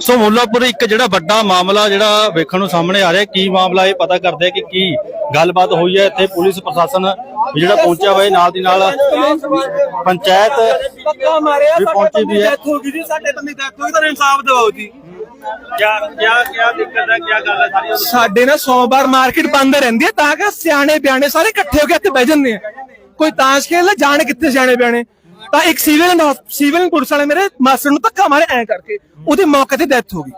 ਸੋ ਮੁੱਲਾਪੁਰ ਇੱਕ ਜਿਹੜਾ ਵੱਡਾ ਮਾਮਲਾ ਜਿਹੜਾ ਵੇਖਣ ਨੂੰ ਸਾਹਮਣੇ ਆ ਰਿਹਾ ਕੀ ਮਾਮਲਾ ਇਹ ਪਤਾ ਕਰਦੇ ਆ ਕਿ ਕੀ ਗੱਲਬਾਤ ਹੋਈ ਹੈ ਇੱਥੇ ਪੁਲਿਸ ਪ੍ਰਸ਼ਾਸਨ ਵੀ ਜਿਹੜਾ ਪਹੁੰਚਿਆ ਹੋਇਆ ਨਾਲ ਦੀ ਨਾਲ ਪੰਚਾਇਤ ਪੱਕਾ ਮਾਰਿਆ ਵੀ ਪਹੁੰਚੀ ਵੀ ਹੈ। ਡੈਥ ਹੋ ਗਈ ਜੀ ਸਾਡੇ ਬੰਦੇ ਡੈਥ ਹੋ ਗਈ ਤਾਂ ਇਨਸਾਫ ਦਿਵਾਓ ਜੀ। ਕਿਆ ਕਿਆ ਕਿਆ ਦਿੱਕਤ ਹੈ ਕਿਆ ਗੱਲ ਹੈ ਸਾਰੀ? ਸਾਡੇ ਨਾ ਸੋਮਵਾਰ ਮਾਰਕੀਟ ਬੰਦ ਰਹਿੰਦੀ ਹੈ ਤਾਂ ਕਿ ਸਿਆਣੇ ਬਿਆਣੇ ਸਾਰੇ ਇਕੱਠੇ ਹੋ ਕੇ ਇੱਥੇ ਬਹਿ ਜਾਂਦੇ ਆ। ਕੋਈ ਤਾਸ਼ ਖੇਲਦਾ ਜਾਣ ਕਿੱਥੇ ਸਿਆਣੇ ਬਿਆਣੇ? ਤਾਂ ਇੱਕ ਸਿਵਲ ਸਿਵਲ ਪੁਲਿਸ ਵਾਲੇ ਮੇਰੇ ਮਾਸਟਰ ਨੂੰ ਧੱਕਾ ਮਾਰੇ ਐ ਕਰਕੇ। ਉਹਦੇ ਮੌਕੇ ਤੇ ਡੈਥ ਹੋ ਗਈ।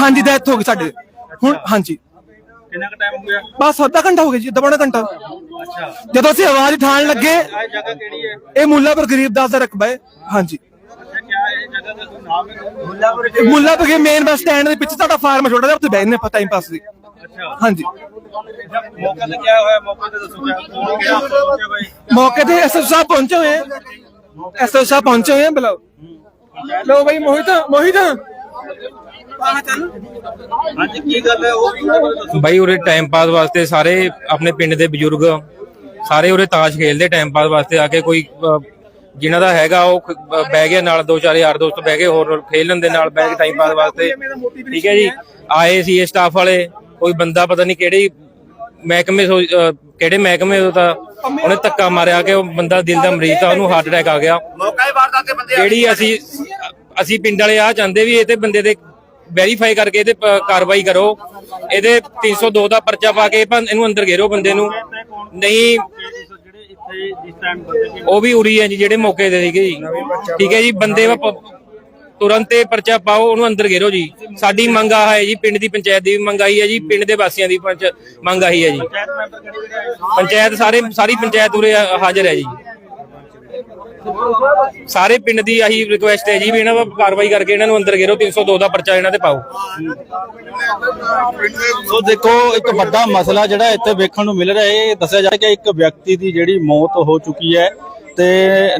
ਹਾਂਜੀ ਡੈਥ ਹੋ ਗਈ ਸਾਡੇ। ਹੁਣ ਹਾਂਜੀ। ਕਿੰਨਾ ਕੁ ਟਾਈਮ ਹੋ ਗਿਆ? ਬਸ ਅੱਧਾ ਘੰਟਾ ਹੋ ਗਿਆ ਜੀ ਅੱਧਾ ਪੌਣਾ ਘੰਟਾ। ਅੱਛਾ। ਜਦੋਂ ਅਸੀਂ ਆਵਾਜ਼ ਉਠਾਉਣ ਲੱਗੇ ਇਹ ਜਗ੍ਹਾ ਕਿਹੜੀ ਹੈ? ਇਹ ਮੁੱਲਾਪੁਰ ਗਰੀਬਦਾਸ ਦਾ ਰਕਬਾ ਹੈ। ਹਾਂਜੀ। ਅੱਛਾ ਕਿਆ ਇਹ ਜਗ੍ਹਾ ਦਾ? ਕੋਈ ਨਾਮ ਹੈ ਮੁੱਲਾਪੁਰ ਮੁੱਲਾਪੁਰ ਦੇ ਮੇਨ ਬੱਸ ਸਟੈਂਡ ਦੇ ਪਿੱਛੇ ਤੁਹਾਡਾ ਫਾਰਮ ਛੋਟਾ ਜਿਹਾ ਉੱਥੇ ਬੈਠਨੇ ਆਪਾਂ ਟਾਈਮ ਪਾਸ ਦੀ ਅੱਛਾ। ਹਾਂਜੀ। ਮੌਕੇ ਤੇ ਕਿਆ ਹੋਇਆ? ਮੌਕੇ ਤੇ ਦੱਸੋ ਮੌਕੇ ਤੇ ਐਸਐਸ ਸਾਹਿਬ ਪਹੁੰਚੇ ਹੋਏ। ਐਸਐਸ ਸਾਹਿਬ ਪਹੁੰਚੇ ਹੋਏ ਹਨ ਬੁਲਾਓ। ਲੋ ਭਾਈ ਮੋਹਿਤ ਮੋਹਿਤ। ਆਹ ਚੱਲ ਹਾਂਜੀ ਕੀ ਗੱਲ ਹੈ? ਉਹ ਵੀ ਉਹਦੇ ਬਾਰੇ ਦੱਸੋ। ਬਾਈ ਉਰੇ ਟਾਈਮ ਪਾਸ ਵਾਸਤੇ ਸਾਰੇ ਆਪਣੇ ਪਿੰਡ ਦੇ ਬਜ਼ੁਰਗ ਸਾਰੇ ਉਰੇ ਤਾਸ਼ ਖੇਲਦੇ ਟਾਈਮ ਪਾਸ ਵਾਸਤੇ ਆ ਕੇ ਕੋਈ ਅਹ, ਜਿਨ੍ਹਾਂ ਦਾ ਹੈਗਾ ਉਹ ਖ- ਬਹਿ ਗਿਆ ਨਾਲ ਦੋ ਚਾਰ ਯਾਰ ਦੋਸਤ ਬਹਿ ਗਏ ਹੋਰ ਖੇਲਣ ਦੇ ਨਾਲ ਬਹਿ ਕੇ ਟਾਈਮ ਪਾਸ ਵਾਸਤੇ। ਠੀਕ ਹੈ ਜੀ। ਆਏ ਸੀ ਇਹ ਸਟਾਫ ਵਾਲੇ ਕੋਈ ਬੰਦਾ ਪਤਾ ਨਹੀਂ ਕਿਹੜੀ ਮਹਿਕਮੇ ਸੋ- ਅਹ, ਕਿਹੜੇ ਮਹਿਕਮੇ ਤੋਂ ਤਾਂ ਉਹਨੇ ਧੱਕਾ ਮਾਰਿਆ ਕਿ ਉਹ ਬੰਦਾ ਦਿਲ ਦਾ ਮਰੀਜ਼ ਤਾਂ ਉਹਨੂੰ ਹਾਰਟ ਅਟੈਕ ਆ ਗਿਆ। ਮੌਕਾ ਹੀ ਵਾਰਦਾਤ ਦੇ ਬੰਦੇ ਜਿਹੜੀ ਅਸੀਂ ਅਸੀਂ ਪਿੰਡ ਵਾਲੇ ਆ ਚਾਹੁੰਦੇ ਵੀ ਇਹ ਤੇ ਬੰਦੇ ਦੇ ਵੈਰੀਫਾਈ ਕਰਕੇ ਇਹਦੇ ਪ- ਕਾਰਵਾਈ ਕਰੋ। ਇਹਦੇ 302 ਦਾ ਪਰਚਾ ਪਾ ਕੇ ਭੰ- ਇਹਨੂੰ ਅੰਦਰ ਘੇਰੋ ਬੰਦੇ ਨੂੰ। ਨਹੀਂ ਜਿਹੜੇ ਇੱਥੇ ਜਿਸ ਟਾਈਮ ਬੰਦੇ ਉਹ ਵੀ ਉਰੀ ਹੈ ਜੀ ਜਿਹੜੇ ਮੌਕੇ ਤੇ ਸੀਗੇ ਜੀ। ਠੀਕ ਹੈ ਜੀ ਬੰਦੇ ਵਾ ਪ- ਤੁਰੰਤ ਇਹ ਪਰਚਾ ਪਾਓ, ਉਹਨੂੰ ਅੰਦਰ ਘੇਰੋ ਜੀ। ਸਾਡੀ ਮੰਗ ਆ ਹੈ ਜੀ, ਪਿੰਡ ਦੀ ਪੰਚਾਇਤ ਦੀ ਮੰਗ ਆਈ ਹੈ ਜੀ, ਪਿੰਡ ਦੇ ਵਾਸੀਆਂ ਦੀ ਪੰਚ ਮੰਗ ਆਈ ਹੈ ਜੀ। ਪੰਚਾਇਤ ਸਾਰੇ, ਸਾਰੀ ਪੰਚਾਇਤ ਉਰੇ ਹਾ- ਹਾਜ਼ਰ ਹੈ ਜੀ। ਸਾਰੇ ਪਿੰਡ ਦੀ ਆਹੀ ਰਿਕੁਐਸਟ ਹੈ ਜੀ ਵੀ ਇਹਨਾਂ ਦਾ ਕਾਰਵਾਈ ਕਰਕੇ ਇਹਨਾਂ ਨੂੰ ਅੰਦਰ ਘੇਰੋ 302 ਦਾ ਪਰਚਾ ਇਹਨਾਂ ਤੇ ਪਾਓ। ਸੋ ਦੇਖੋ, ਇੱਕ ਵੱਡਾ ਮਸਲਾ ਜਿਹੜਾ ਇੱਥੇ ਵੇਖਣ ਨੂੰ ਮਿਲ ਰਿਹਾ ਹੈ, ਇਹ ਦੱਸਿਆ ਜਾ ਰਿਹਾ ਕਿ ਇੱਕ ਵਿਅਕਤੀ ਦੀ ਜਿਹੜੀ ਮੌਤ ਹੋ ਚੁੱਕੀ ਹੈ ਤੇ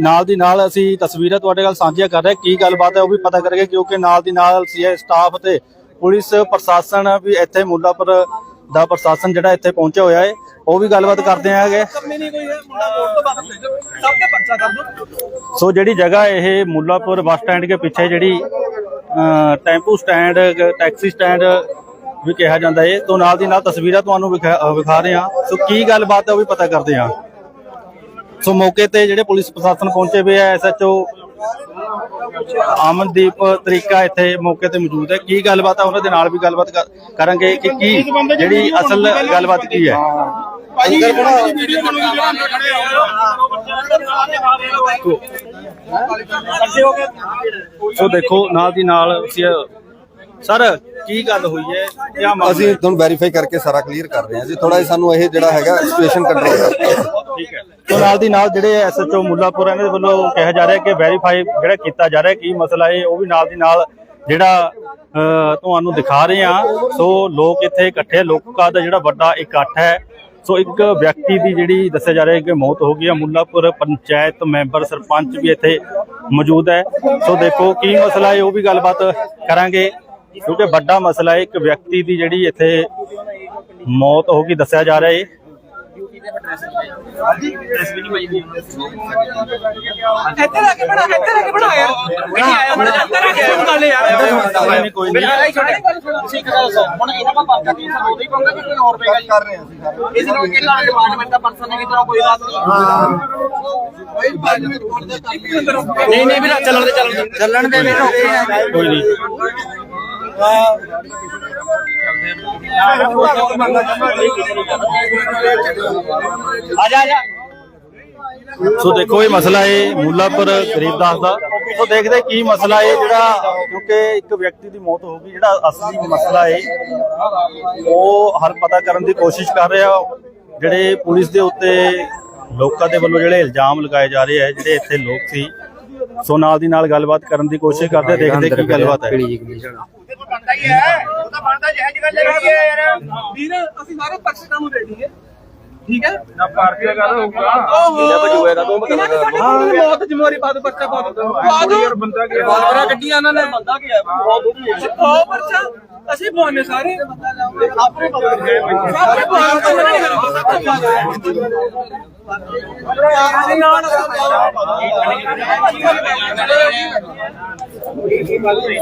ਨਾਲ ਦੀ ਨਾਲ ਅਸੀਂ ਤਸਵੀਰਾਂ ਤੁਹਾਡੇ ਨਾਲ ਸਾਂਝੀਆਂ ਕਰ ਰਹੇ ਕੀ ਗੱਲਬਾਤ ਹੈ ਉਹ ਵੀ ਪਤਾ ਕਰਾਂਗੇ, ਕਿਉਂਕਿ ਨਾਲ ਦੀ ਨਾਲ ਸੀਏ ਸਟਾਫ ਤੇ ਪੁਲਿਸ ਪ੍ਰਸ਼ਾਸਨ ਵੀ ਇੱਥੇ ਮੁੱਲਾਪੁਰ ਦਾ ਪ੍ਰਸ਼ਾਸਨ ਜਿਹੜਾ ਇੱਥੇ ਪਹੁੰਚਿਆ ਹੋਇਆ ਹੈ, ਉਹ ਵੀ ਗੱਲਬਾਤ ਕਰਦੇ ਆਂਗੇ। ਕੰਮੇ ਸੋ ਜਿਹੜੀ ਜਗ੍ਹਾ ਇਹ ਮੁੱਲਾਪੁਰ ਬੱਸ ਸਟੈਂਡ ਕੇ ਪਿੱਛੇ ਜਿਹੜੀ ਟੈਂਪੂ ਸਟੈਂਡ, ਟੈਕਸੀ ਸਟੈਂਡ ਵੀ ਕਿਹਾ ਜਾਂਦਾ ਹੈ ਤੋਂ ਨਾਲ ਦੀ ਨਾਲ ਤਸਵੀਰਾਂ ਤੁਹਾਨੂੰ ਵਿਖਾ ਵਿਖਾ ਰਹੇ ਹਾਂ। ਸੋ ਕੀ ਗੱਲਬਾਤ ਹੈ ਉਹ ਵੀ ਪਤਾ ਕਰਦੇ ਹਾਂ। ਸੋ ਮੌਕੇ ਤੇ ਜਿਹੜੇ ਪੁਲਿਸ ਪ੍ਰਸ਼ਾਸਨ ਪਹੁੰਚੇ ਹੋਏ ਆ ਐਸਐਚਓ ਅਮਨਦੀਪ ਤਰੀਕਾ ਇੱਥੇ ਮੌਕੇ ਤੇ ਮੌਜੂਦ ਹੈ। ਕੀ ਗੱਲਬਾਤ ਹੈ ਉਹਨਾਂ ਦੇ ਨਾਲ ਵੀ ਗੱਲਬਾਤ ਕਰ- ਕਰਾਂਗੇ ਕਿ ਕੀ ਜਿਹੜੀ ਅਸਲ ਗੱਲਬਾਤ ਕੀ ਹੈ? ਸੋ ਦੇਖੋ ਨਾਲ ਦੀ ਨਾਲ ਅਸੀਂ ਸਰ ਕੀ ਗੱਲ ਹੋਈ ਹੈ? ਅਸੀਂ ਤੁਹਾਨੂੰ ਵੈਰੀਫਾਈ ਕਰਕੇ ਸਾਰਾ ਕਲੀਅਰ ਕਰ ਰਹੇ ਹਾਂ ਜੀ। ਥੋੜਾ ਜਿਹਾ ਸਾਨੂੰ ਇਹ ਜਿਹੜਾ ਹੈਗਾ ਸਿਚੁਏਸ਼ਨ ਕੰਟਰੋਲ ਠੀਕ ਹੈ। ਤੋਂ ਨਾਲ ਦੀ ਨਾਲ ਜਿਹੜੇ ਐਸਐਚਓ ਮੁੱਲਾਪੁਰ ਇਹਨਾਂ ਦੇ ਵੱਲੋਂ ਕਿਹਾ ਜਾ ਰਿਹਾ ਕਿ ਵੈਰੀਫਾਈ ਜਿਹੜਾ ਕੀਤਾ ਜਾ ਰਿਹਾ, ਕੀ ਮਸਲਾ ਹੈ ਉਹ ਵੀ ਨਾਲ ਦੀ ਨਾਲ ਜਿਹੜਾ ਤੁਹਾਨੂੰ ਦਿਖਾ ਰਹੇ ਹਾਂ। ਸੋ ਲੋਕ ਇੱਥੇ ਇਕੱਠੇ, ਲੋਕਾਂ ਦਾ ਜਿਹੜਾ ਵੱਡਾ ਇਕੱਠ ਹੈ। ਸੋ ਇੱਕ ਵਿਅਕਤੀ ਦੀ ਜਿਹੜੀ ਦੱਸਿਆ ਜਾ ਰਿਹਾ ਹੈ ਕਿ ਮੌਤ ਹੋ ਗਈ ਹੈ ਮੁੱਲਾਪੁਰ ਪੰਚਾਇਤ ਮੈਂਬਰ ਸਰਪੰਚ ਵੀ ਇੱਥੇ ਮੌਜੂਦ ਹੈ। ਸੋ ਦੇਖੋ ਕੀ ਮਸਲਾ ਹੈ, ਉਹ ਵੀ ਗੱਲਬਾਤ ਕਰਾਂਗੇ। ਕਿਉਂਕਿ ਵੱਡਾ ਮਸਲਾ ਹੈ, ਇੱਕ ਵਿਅਕਤੀ ਦੀ ਜਿਹੜੀ ਇੱਥੇ ਮੌਤ ਹੋ ਗਈ, ਦੱਸਿਆ ਜਾ ਰਿਹਾ ਹੈ ਇੱਥੇ ਲਾ ਕੇ ਬਣਾ ਇੱਥੇ ਲਾ ਕੇ ਬਣਾ ਯਾਰ। ਨਹੀਂ ਆਇਆ ਬਣਾ ਇੱਥੇ ਲਾ ਕੇ ਫੋਨ ਕਰ ਲੈ ਯਾਰ। ਕੋਈ ਨਹੀਂ। ਇੱਕ ਗੱਲ ਦੱਸੋ ਹੁਣ ਇਹਨਾਂ ਦਾ ਪਰਚਾ ਕੀ ਸਾਨੂੰ ਉਹਦੇ ਕਹੋਗੇ ਕਿ ਕੋਈ ਹੋਰ ਪਏਗਾ ਜੀ? ਕਰ ਰਹੇ ਹਾਂ ਅਸੀਂ ਇਸ ਨੂੰ। ਕਿਹੜਾ ਡਿਪਾਰਟਮੈਂਟ ਦਾ ਪਰਸਨ ਹੈ ਕਿਧਰੋਂ ਕੋਈ ਬਾਤ ਨਹੀਂ ਨਹੀਂ ਨਹੀਂ ਵੀਰ ਚੱਲਣ ਦੇ ਚੱਲਣ ਦੇ। ਚੱਲਣ ਦੇ ਵੀਰ ਕੋਈ ਨਹੀਂ ਆ। ਜਾ ਆ ਜਾ ਸੋ ਦੇਖੋ ਇਹ ਮਸਲਾ ਹੈ ਮੁੱਲਾਪੁਰ ਗਰੀਬਦਾਸ ਦਾ। ਸੋ ਦੇਖਦੇ ਕੀ ਮਸਲਾ ਹੈ ਜਿਹੜਾ ਕਿਉਂਕਿ ਇੱਕ ਵਿਅਕਤੀ ਦੀ ਮੌਤ ਹੋ ਗਈ, ਜਿਹੜਾ ਅਸਲੀ ਮਸਲਾ ਹੈ ਉਹ ਹਰ ਪਤਾ ਕਰਨ ਦੀ ਕੋਸ਼ਿਸ਼ ਕਰ ਰਿਹਾ। ਜਿਹੜੇ ਪੁਲਿਸ ਦੇ ਉੱਤੇ ਲੋਕਾਂ ਦੇ ਵੱਲੋਂ ਜਿਹੜੇ ਇਲਜ਼ਾਮ ਲਗਾਏ ਜਾ ਰਹੇ ਆ, ਜਿਹੜੇ ਇੱਥੇ ਲੋਕ ਸੀ, ਸੋ ਨਾਲ ਦੀ ਨਾਲ ਗੱਲਬਾਤ ਕਰਨ ਦੀ ਕੋਸ਼ਿਸ਼ ਕਰਦੇ ਦੇਖਦੇ ਕੀ ਗੱਲਬਾਤ ਹੈ। ਹੀ ਹੈ। ਉਹ ਤਾਂ ਬਣਦਾ ਜਿਹੇ ਜਿਹੀ ਗੱਲ ਹੈਗੀ ਹੈ ਯਾਰ। ਵੀਰ, ਅਸੀਂ ਸਾਰੇ ਪਰਚੇ ਕੰਮ ਦੇਣੀ ਹੈ ਠੀਕ ਹੈ? ਨਾ ਪਾਰਟੀ ਦਾ ਗੱਲ ਹੋਊਗਾ। ਇਹਦਾ ਬਜੂਏ ਦਾ ਤੋਂ ਬਤਾ ਹਾਂ। ਮੌਤ ਜ਼ਿੰਮੇਵਾਰੀ ਪਾ ਦੋ ਪਰਚਾ ਪਾ ਦੋ ਪਾ ਦੋ ਯਾਰ ਬੰਦਾ ਕੀ ਬਾਲਵਰਾ ਗੱਡੀਆਂ ਇਹਨਾਂ ਨੇ। ਬੰਦਾ ਕੀ ਹੈ ਬਹੁਤ ਪਰਚਾ। ਅਸੀਂ ਪਾਉਣੇ ਸਾਰੇ। ਆਪਣੇ ਪਾਉਣੇ ਸਾਰੇ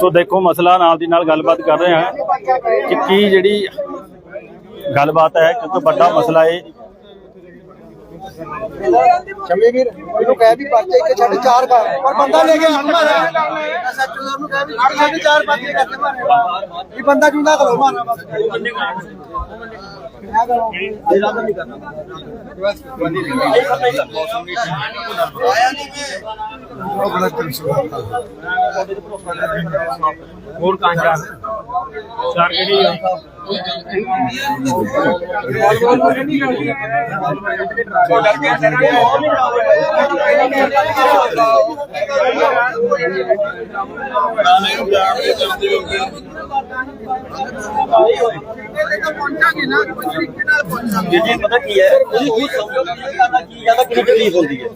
ਸੋ ਦੇਖੋ ਮਸਲਾ ਨਾਲ ਦੀ ਨਾਲ ਗੱਲਬਾਤ ਕਰ ਰਹੇ ਹਾਂ ਕਿ ਕੀ ਜਿਹੜੀ ਗੱਲਬਾਤ ਹੈ ਕਿਉਂਕਿ ਵੱਡਾ ਮਸਲਾ ਹੈ ਸ਼ਮੀ ਵੀਰ ਇਹਨੂੰ ਕਹਿ ਵੀ ਪਰਚੇ ਇੱਕ ਛੱਡ ਚਾਰ ਕਰ। ਪਰ ਬੰਦਾ ਲੈ ਕੇ ਮਾਰਿਆ ਸੱਚੂ ਨੂੰ ਕਹਿ ਵੀ ਛੱਡ ਚਾਰ ਪਰਚੇ ਕਰਕੇ ਮਾਰਿਆ ਇਹ ਬੰਦਾ ਜੁੰਦਾ ਕਰੋ ਮਾਰਨਾ ਬਸ ਹੋਰ ਕਾਂਜਾ ਚਾਰ ਕਿਹੜੀ ਆ। ਜੀ ਪਤਾ ਕੀ ਹੈ ਉਹੀ ਸਮਝੋ ਕਿ ਕਰਨਾ ਕੀ ਜ਼ਿਆਦਾ ਕਿੰਨੀ ਤਕਲੀਫ ਹੁੰਦੀ ਹੈ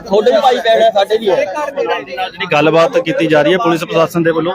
ਤੁਹਾਡੇ ਵੀ ਭਾਈ ਪੈਣਾ ਸਾਡੇ ਵੀ ਹੈ ਜਿਹੜੀ ਗੱਲਬਾਤ ਕੀਤੀ ਜਾ ਰਹੀ ਹੈ ਪੁਲਿਸ ਪ੍ਰਸ਼ਾਸਨ ਦੇ ਵੱਲੋਂ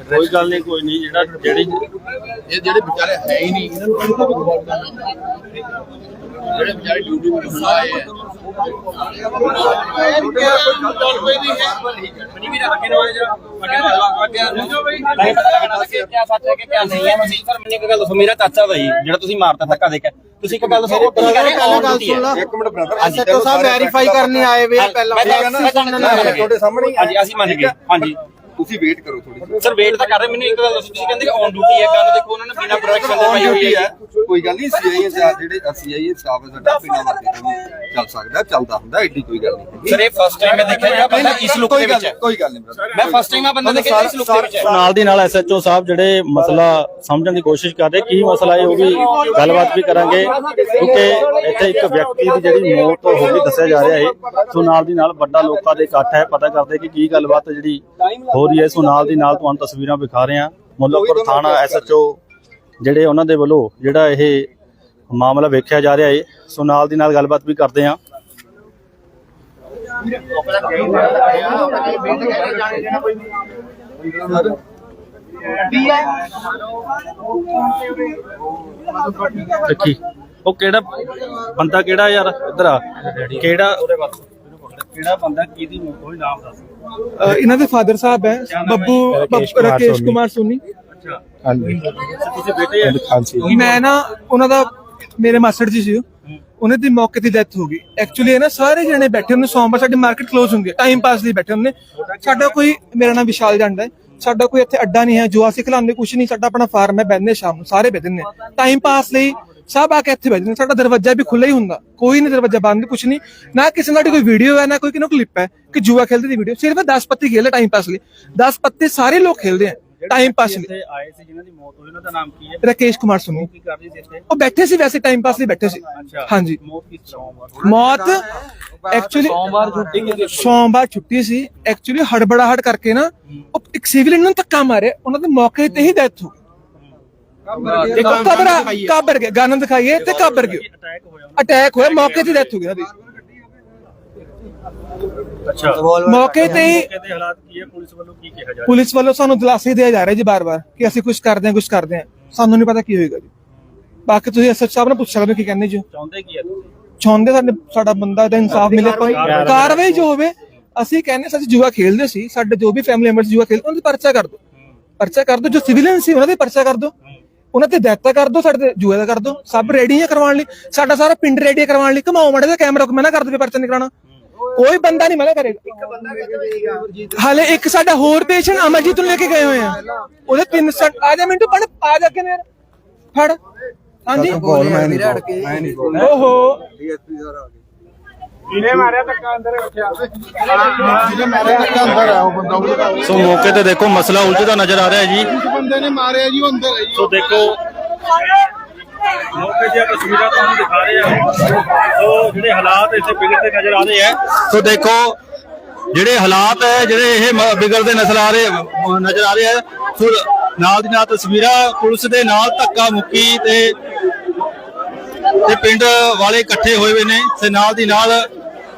ਕੋਈ ਗੱਲ ਨਹੀਂ ਕੋਈ ਨਹੀਂ ਜਿਹੜਾ ਜਿਹੜੀ ਇਹ ਜਿਹੜੇ ਵਿਚਾਰੇ ਹੈ ਹੀ ਨਹੀਂ ਇਹਨਾਂ ਨੂੰ ਕਰਨਾ ਜਿਹੜੇ ਵਿਚਾਰੇ ਡਿਊਟੀ ਤੇ ਨਹੀਂ ਹੈ ਮਨੀ ਵੀਰ ਅੱਗੇ ਨੂੰ ਜਰਾ ਅੱਗੇ ਅੱਗੇ ਅੱਗੇ ਬਈ ਨਹੀਂ ਪਤਾ ਲੱਗਦਾ ਕਿ ਕੀ ਸੱਚ ਹੈ ਕਿ ਕੀ ਨਹੀਂ ਹੈ ਮਸੀਂ ਸਰ ਮੈਨੂੰ ਇੱਕ ਗੱਲ ਦੱਸੋ ਮੇਰਾ ਚਾਚਾ ਦਾ ਜੀ ਜਿਹੜਾ ਤੁਸੀਂ ਮਾਰਤਾ ਧੱਕਾ ਦੇ ਕੇ ਤੁਸੀਂ ਇੱਕ ਗੱਲ ਸੁਣ ਇੱਕ ਮਿੰਟ ਬ੍ਰਦਰ ਐਸਐਚਓ ਸਾਹਿਬ ਵੈਰੀਫਾਈ ਕਰਨੇ ਆਏ ਵੇ ਪਹਿਲਾਂ ਮੈਂ ਤੁਹਾਡੇ ਸਾਹਮਣੇ। ਹਾਂਜੀ ਅਸੀਂ ਮੰਨ ਗਏ। ਹਾਂਜੀ। ਤੁਸੀਂ ਵੇਟ ਕਰੋ ਥੋੜੀ ਸਰ ਵੇਟ ਤਾਂ ਕਰ ਰਹੇ ਮੈਨੂੰ ਇੱਕ ਗੱਲ ਦੱਸੋ ਤੁਸੀਂ ਕਹਿੰਦੇ ਕਿ ਔਨ ਡਿਊਟੀ ਹੈ ਗੱਲ ਦੇਖੋ ਉਹਨਾਂ ਨੇ ਬਿਨਾ ਪ੍ਰੋਡਕਸ਼ਨ ਦੇ ਪਾਈ ਹੋਈ ਹੈ। ਕੋਈ ਗੱਲ ਨਹੀਂ ਸੀਆਈਏ ਜਿਹੜੇ ਸੀਆਈਏ ਸਟਾਫ ਹੈ ਸਾਡਾ ਬਿਨਾਂ ਵਰਤੇ ਤੋਂ ਚੱਲ ਸਕਦਾ ਚੱਲਦਾ ਹੁੰਦਾ ਐਡੀ ਕੋਈ ਗੱਲ ਨਹੀਂ ਸਰ ਇਹ ਫਸਟ ਟਾਈਮ ਮੈਂ ਦੇਖਿਆ ਜਿਹੜਾ ਬੰਦਾ ਇਸ ਲੁੱਕ ਦੇ ਵਿੱਚ ਹੈ। ਕੋਈ ਗੱਲ ਨਹੀਂ। ਮੈਂ ਫਸਟ ਟਾਈਮ ਆ ਬੰਦਾ ਦੇਖਿਆ ਇਸ ਲੁੱਕ ਦੇ ਵਿੱਚ। ਹੈ ਨਾਲ ਦੀ ਨਾਲ ਐਸਐਚਓ ਸਾਹਿਬ ਜਿਹੜੇ ਮਸਲਾ ਸਮਝਣ ਦੀ ਕੋਸ਼ਿਸ਼ ਕਰ ਰਹੇ ਕੀ ਮਸਲਾ ਹੈ ਉਹ ਵੀ ਗੱਲਬਾਤ ਵੀ ਕਰਾਂਗੇ। ਕਿਉਂਕਿ ਇੱਥੇ ਇੱਕ ਵਿਅਕਤੀ ਦੀ ਜਿਹੜੀ ਮੌਤ ਹੋ ਗਈ ਦੱਸਿਆ ਜਾ ਰਿਹਾ ਹੈ। ਸੋ ਨਾਲ ਦੀ ਨਾਲ ਵੱਡਾ ਲੋਕਾਂ ਦੇ ਇਕੱਠ ਹੈ ਪਤਾ ਕਰਦੇ ਕਿ ਕੀ ਗੱਲਬਾਤ ਜਿਹੜੀ ਹੋ ਰਹੀ ਹੈ, ਸੋ ਨਾਲ ਦੀ ਨਾਲ ਤੁਹਾਨੂੰ ਤਸਵੀਰਾਂ ਵਿਖਾ ਰਹੇ ਹਾਂ। ਮੁੱਲਾਪੁਰ ਥਾਣਾ ਐਸਐਚਓ ਜਿਹੜੇ ਉਹਨਾਂ ਦੇ ਵੱਲੋਂ ਜਿਹੜਾ ਇਹ ਮਾਮਲਾ ਵੇਖਿਆ ਜਾ ਰਿਹਾ ਹੈ, ਸੋ ਨਾਲ ਦੀ ਨਾਲ ਗੱਲਬਾਤ ਵੀ ਕਰਦੇ ਹਾਂ। ਦੇਖੀ, ਉਹ ਕਿਹੜਾ ਬੰਦਾ ਕਿਹੜਾ ਯਾਰ? ਇੱਧਰ ਆ। ਕਿਹੜਾ ਕਿਹੜਾ ਬੰਦਾ ਕਿਹਦੀ ਕੋਈ ਨਾਮ ਦੱਸ। ਇਹਨਾਂ ਦੇ ਫਾਦਰ ਸਾਹਿਬ ਹੈ ਬੱਬੂ ਰਾਕੇਸ਼ ਕੁਮਾਰ ਸੋਨੀ। ਤੁਸੀਂ ਬੇਟੇ ਆ ਮੈਂ ਨਾ ਉਹਨਾਂ ਦਾ ਮੇਰੇ ਮਾਸਟਰ ਜੀ ਸੀ ਉਹ। ਉਹਨਾਂ ਦੀ ਮੌਕੇ ਤੇ ਡੈਥ ਹੋ ਗਈ। ਐਕਚੁਅਲੀ ਇਹ ਨਾ ਸਾਰੇ ਜਣੇ ਬੈਠੇ ਹੁੰਦੇ ਸੋਮਵਾਰ ਸਾਡੀ ਮਾਰਕੀਟ ਕਲੋਜ਼ ਹੁੰਦੀ ਹੈ ਟਾਈਮ ਪਾਸ ਲਈ ਬੈਠੇ ਹੁੰਦੇ। ਸਾਡਾ ਕੋਈ ਮੇਰਾ ਨਾਮ ਵਿਸ਼ਾਲ ਜੰਡ ਹੈ। ਸਾਡਾ ਕੋਈ ਇੱਥੇ ਅੱਡਾ ਨਹੀਂ ਹੈ, ਜੋ ਅਸੀਂ ਖਿਲਾਉਂਦੇ, ਕੁਛ ਨਹੀਂ, ਸਾਡਾ ਆਪਣਾ ਫਾਰਮ ਹੈ ਬੈਠਨੇ ਸ਼ਾਮ ਨੂੰ, ਸਾਰੇ ਬੈਠੇ ਨੇ। ਟਾਈਮ ਪਾਸ ਲਈ ਸਭ ਆ ਕੇ ਇੱਥੇ ਬੈਠਦੇ ਨੇ, ਸਾਡਾ ਦਰਵਾਜ਼ਾ ਵੀ ਖੁੱਲਾ ਹੀ ਹੁੰਦਾ, ਕੋਈ ਨਹੀਂ ਦਰਵਾਜ਼ਾ ਬੰਦ, ਕੁਛ ਨਹੀਂ। ਨਾ ਕਿਸੇ ਨਾਲ ਕੋਈ ਵੀਡੀਓ ਹੈ, ਨਾ ਕੋਈ ਕਿਨੋ ਕਲਿੱਪ ਹੈ, ਕਿ ਜੂਆ ਖੇਲਦੇ ਦੀ ਵੀਡੀਓ ਸਿਰਫ 10 ਪੱਤੀ ਖੇਲੇ ਟਾਈਮ ਪਾਸ ਲਈ। 10 ਪੱਤੇ ਸਾਰੇ ਲੋਕ ਖੇਲਦੇ ਆ। ਟਾਈਮ ਪਾਸ ਲਈ ਇੱਥੇ ਆਏ ਸੀ ਜਿਨ੍ਹਾਂ ਦੀ ਮੌਤ ਹੋਈ ਉਹਨਾਂ ਦਾ ਨਾਮ ਕੀ ਹੈ? ਰਾਕੇਸ਼ ਕੁਮਾਰ ਸੋਨੀ। ਕੀ ਕਰ ਰਹੀ ਸੀ ਇੱਥੇ? ਉਹ ਬੈਠੇ ਸੀ ਵੈਸੇ ਟਾਈਮ ਪਾਸ ਲਈ ਬੈਠੇ ਸੀ। ਹਾਂਜੀ। ਮੌਤ ਕਿਸ ਤਰ੍ਹਾਂ ਹੋਈ? ਮੌਤ ਐਕਚੁਅਲੀ ਸੋਮਵਾਰ ਛੁੱਟੀ ਸੋਮਵਾਰ ਛੁੱਟੀ ਸੀ। ਐਕਚੁਅਲੀ ਹੜਬੜਾਹਟ ਕਰਕੇ ਨਾ ਉਹ ਇੱਕ ਸਿਵਲ ਨੂੰ ਧੱਕਾ ਮਾਰੇ ਉਹਨਾਂ ਦੇ ਮੌਕੇ ਤੇ ਹੀ ਡੈਥ ਹੋ ਗਈ। ਦੇਖੋ ਕਬਰ ਕਾਬਰ ਗਏ। ਗਾਨਨ ਦਿਖਾਈਏ ਤੇ ਕਾਬਰ ਗਏ। ਅਟੈਕ ਹੋਇਆ। ਅਟੈਕ ਹੋਇਆ ਮੌਕੇ ਤੇ ਡੈਥ ਹੋ ਗਈ ਉਹਦੀ ਅੱਛਾ। ਮੌਕੇ ਤੇ ਹੀ ਮੌਕੇ ਦੇ ਹਾਲਾਤ ਕੀ ਹੈ? ਪੁਲਿਸ ਵੱਲੋਂ ਕੀ ਕਿਹਾ ਜਾ ਰਿਹਾ? ਪੁਲਿਸ ਵੱਲੋਂ ਸਾਨੂੰ ਦਿਲਾਸੇ ਦਿਆ ਜਾ ਰਿਹਾ ਜੀ ਬਾਰ-ਬਾਰ ਕਿ ਅਸੀਂ ਕੁਝ ਕਰਦੇ ਹਾਂ ਕੁਝ ਕਰਦੇ ਹਾਂ। ਸਾਨੂੰ ਨਹੀਂ ਪਤਾ ਕੀ ਹੋਏਗਾ ਜੀ। ਬਾਕੀ ਤੁਸੀਂ ਐਸਐਚ ਸਾਹਿਬ ਨਾਲ ਪੁੱਛ ਸਕਦੇ ਹੋ ਕੀ ਕਹਿੰਦੇ ਜੀ। ਚਾਹੁੰਦੇ ਕੀ ਹੈ ਤੁਸੀਂ? ਚਾਹੁੰਦੇ ਸਾਡੇ ਸਾਡਾ ਬੰਦਾ ਦਾ ਇਨਸਾਫ ਮਿਲੇ ਕੋਈ ਕਾਰਵਾਈ ਜੋ ਹੋਵੇ ਅਸੀਂ ਕਹਿੰਦੇ ਸੱਚ ਜੂਆ ਖੇਲਦੇ ਸੀ ਸਾਡੇ ਜੋ ਵੀ ਫੈਮਿਲੀ ਮੈਂਬਰਸ ਜੂਆ ਖੇਲਦੇ ਉਹਨਾਂ ਦੇ ਪਰਚਾ ਕਰ ਦਿਓ। ਪਰਚਾ ਕਰ ਦਿਓ ਜੋ ਸਿਵਲੀਅਨ ਸੀ ਉਹਨਾਂ ਦੇ ਪਰਚਾ ਕਰ ਦਿਓ। ਉਹਨਾਂ ਤੇ ਦੈਤਾ ਕਰ ਦਿਓ ਸਾਡੇ ਜੂਏ ਦਾ ਕਰ ਦਿਓ। ਸਭ ਰੈਡੀ ਹੈ ਕਰਵਾਉਣ ਲਈ ਸਾਡਾ ਸਾਰਾ ਪਿੰਡ ਰੈਡੀ ਹੈ ਕਰਵਾਉਣ ਲਈ। ਘਮਾਓ ਮੜੇ ਦਾ ਕੈਮਰਾ ਕੋ ਮਨਾ ਕਰ ਦੇਵੇ ਪਰਚਾ ਨਹੀਂ ਕਰਾਉਣਾ ਕੋਈ ਬੰਦਾ ਨਹੀਂ ਮਨਾ ਕਰੇਗਾ। ਹਾਲੇ ਇੱਕ ਸਾਡਾ ਹੋਰ ਪੇਸ਼ੈਂਟ ਅਮਰਜੀਤ ਨੂੰ ਲੈ ਕੇ ਗਏ ਹੋਏ ਆ। ਉਹਦੇ ਤਿੰਨ ਸੱਟ ਆ ਜਾ ਮਿੰਟੂ ਪੜ ਆ ਜਾ ਕੇ ਨੇ ਫੜ। ਹਾਂਜੀ। ਬੋਲ ਮੈਂ ਨਹੀਂ ਮੈਂ ਨਹੀਂ ਬੋਲ ਓਹੋ। ਅੰਦਰ ਆ ਉਹ ਬੰਦਾ ਉਹ ਸੋ ਮੌਕੇ ਤੇ ਦੇਖੋ ਮਸਲਾ ਉਲਝਦਾ ਨਜ਼ਰ ਆ ਰਿਹਾ ਹੈ ਜੀ ਬੰਦੇ ਨੇ ਮਾਰਿਆ ਜੀ ਉਹ ਅੰਦਰ ਹੈ ਜੀ ਸੋ ਦੇਖੋ। ਮੌਕੇ ਦੀਆਂ ਤਸਵੀਰਾਂ ਤੁਹਾਨੂੰ ਦਿਖਾ ਰਹੇ ਹਾਂ। ਸੋ ਜਿਹੜੇ ਹਾਲਾਤ ਇੱਥੇ ਵਿਗੜਦੇ ਨਜ਼ਰ ਆ ਰਹੇ ਹੈ ਸੋ ਦੇਖੋ, ਜਿਹੜੇ ਹਾਲਾਤ ਹੈ, ਜਿਹੜੇ ਇਹ ਵਿਗੜਦੇ ਨਜ਼ਰ ਆ ਰਹੇ, ਨਜ਼ਰ ਆ ਰਹੇ ਹੈ, ਸੋ ਨਾਲ ਦੀ ਨਾਲ ਤਸਵੀਰਾਂ ਪੁਲਿਸ ਦੇ ਨਾਲ ਧੱਕਾ ਮੁੱਕੀ ਤੇ ਤੇ ਪਿੰਡ ਵਾਲੇ ਇਕੱਠੇ ਹੋਏ ਹੋਏ ਨੇ। ਤੇ ਨਾਲ ਦੀ ਨਾਲ,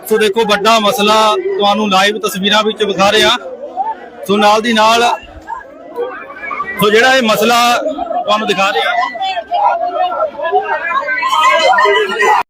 ਸੋ ਦੇਖੋ, ਵੱਡਾ ਮਸਲਾ ਤੁਹਾਨੂੰ ਲਾਈਵ ਤਸਵੀਰਾਂ ਵਿੱਚ ਵਿਖਾ ਰਹੇ। ਹਾਂ ਸੋ ਨਾਲ ਦੀ ਨਾਲ, ਸੋ ਜਿਹੜਾ ਇਹ ਮਸਲਾ ਤੁਹਾਨੂੰ ਦਿਖਾ ਰਹੇ ਹਾਂ।